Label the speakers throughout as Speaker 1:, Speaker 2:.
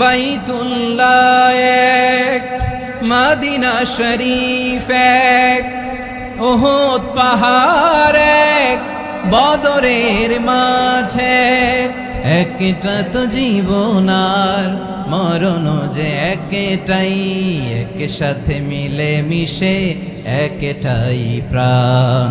Speaker 1: বাইতুল্লাহ এক, মাদিনা শরীফ এক ওহদ পাহাড় এক, বদরের মাঠে একটা তো জীবনার মরণ যে একটাই এক সাথে মিলে মিশে একটাই প্রাণ।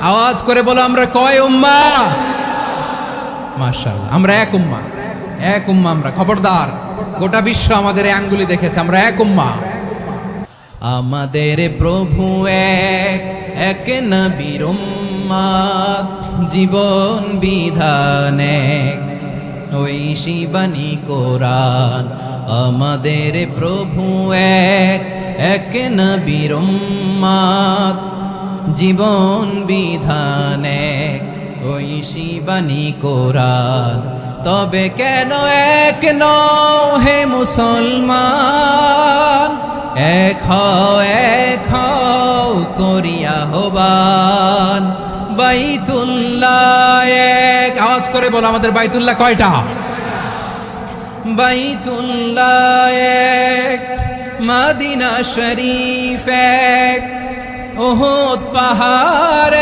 Speaker 1: আওয়াজ করে বলো, আমরা কয় উম্মা? মার্শাল আমরা এক উম্মা। এক উম্মা আমরা, খবরদার। গোটা বিশ্ব আমাদের আঙ্গুলি দেখেছে, আমরা এক উম্মা। আমাদের প্রভু এক এক নবীর জীবন বিধান এক, ওই শিবানী কোরআন। আমাদের প্রভু এক এক নবীর জীবন বিধান এক, ওই শিবানী কোরআন তবে কেন এক নও হে মুসলমান? এক হও এক হও করিয়া হবান বাইতুল্লাহ এক, আওয়াজ করে বলো আমাদের বাইতুল্লাহ কয়টা? বাইতুল্লাহ এক, মাদিনা শরীফ এক ওহদ পাহাড়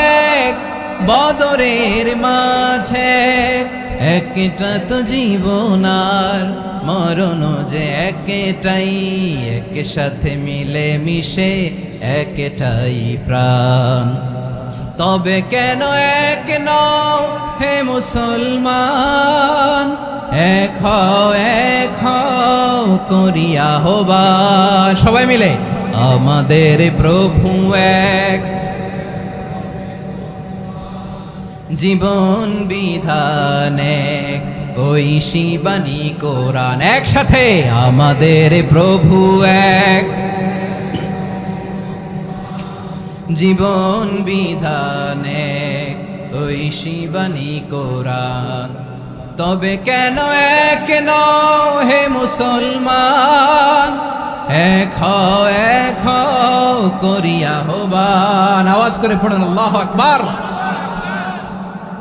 Speaker 1: বদরের মাঠে একটা তো জীবনার মরণ যে একটাই এক সাথে মিলে মিশে একটাই প্রাণ। তবে কেন এক নও হে মুসলমান? এক হও করিয়া হবান সবাই মিলে আমাদের প্রভু এক। জীবন বিধান ওই শিবানী কোরআন একসাথে আমাদের প্রভু এক। জীবন বিধান ওই শিবানী কোরআন। তবে কেন এক নও হে মুসলমান? এক এক করিয়া হবান আওয়াজ করে পড়েন, আল্লাহ আকবার।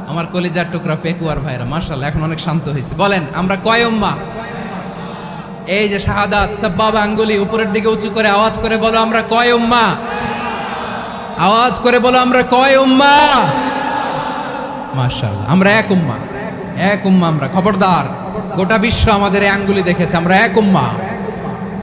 Speaker 1: আমার কলিজার টুকরা পেকুয়ার ভাইরা মার্শাল এখন অনেক শান্ত হয়েছে। বলেন, আমরা কয় উম্মা? এই যে শাহাদাত, সাব্বাবা আঙ্গুলি উপরের দিকে উঁচু করে আওয়াজ করে বলো, আমরা কয় উম্মা? আওয়াজ করে বলো, আমরা কয় উম্মা? মার্শাল আমরা এক উম্মা। এক উম্মা আমরা, খবরদার। গোটা বিশ্ব আমাদের এই আঙ্গুলি দেখেছে, আমরা এক উম্মা।